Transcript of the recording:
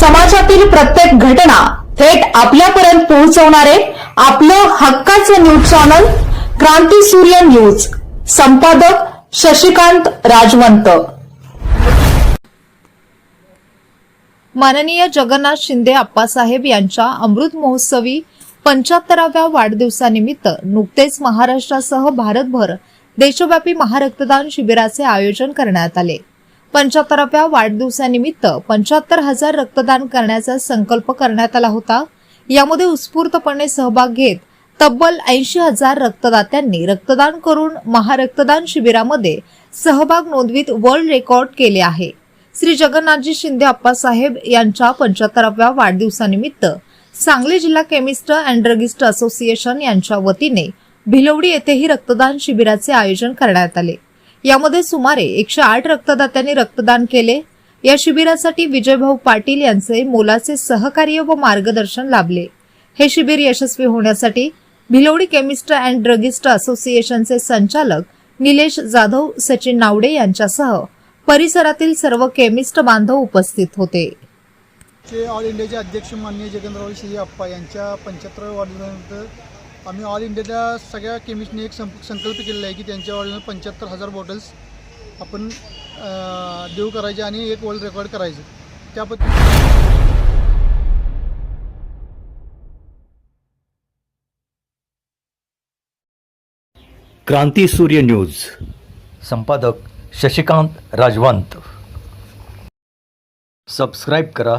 समाजातील प्रत्येक घटना थेट आपल्यापर्यंत पोहोचवणारे आपलं हक्काचं न्यूज चॅनल क्रांती सूर्य न्यूज. संपादक शशिकांत राजवंत. माननीय जगन्नाथ शिंदे आप्पासाहेब यांच्या अमृत महोत्सवी पंच्याहत्तराव्या वाढदिवसानिमित्त नुकतेच महाराष्ट्रासह भारतभर देशव्यापी महारक्तदान शिबिराचे आयोजन करण्यात आले. पंच्याहत्तराव्या वाढदिवसानिमित्त पंच्याहत्तर हजार रक्तदान करण्याचा संकल्प करण्यात आला होता. यामध्ये उत्स्फूर्तपणे सहभाग घेत तब्बल ऐंशी हजार रक्तदात्यांनी रक्तदान करून महारक्तदान शिबिरामध्ये सहभाग नोंदवीत वर्ल्ड रेकॉर्ड केले आहे. श्री जगन्नाथजी शिंदे अप्पासाहेब यांच्या पंच्याहत्तराव्या वाढदिवसानिमित्त सांगली जिल्हा केमिस्ट अँड ड्रगिस्ट असोसिएशन यांच्या वतीने भिलवडी येथेही रक्तदान शिबिराचे आयोजन करण्यात आले. यामध्ये सुमारे एकशे आठ रक्तदात्यांनी रक्तदान केले. या शिबिरासाठी विजयभाऊ पाटील यांचे मोलाचे सहकार्य व मार्गदर्शन लाभले. हे शिबिर यशस्वी होण्यासाठी भिलवडी केमिस्ट अँड ड्रगिस्ट असोसिएशनचे संचालक निलेश जाधव सचिन नावडे यांच्यासह परिसरातील सर्व केमिस्ट बांधव उपस्थित होते. ऑल इंडियाचे अध्यक्ष माननीय जगनराव श्री अप्पा यांच्या पंच्याहत्तराव्या वाढदिवसानिमित्त आम्ही ऑल इंडियाच्या सगळ्या केमिस्टने एक संप संकल्प केलेला आहे की त्यांच्या वाढदिवसात पंच्याहत्तर हजार बॉटल्स आपण देऊ करायचे आणि एक वर्ल्ड रेकॉर्ड करायचं. त्या पद्धतीने क्रांती सूर्य न्यूज. संपादक शशिकांत राजवंत. सबस्क्राईब करा.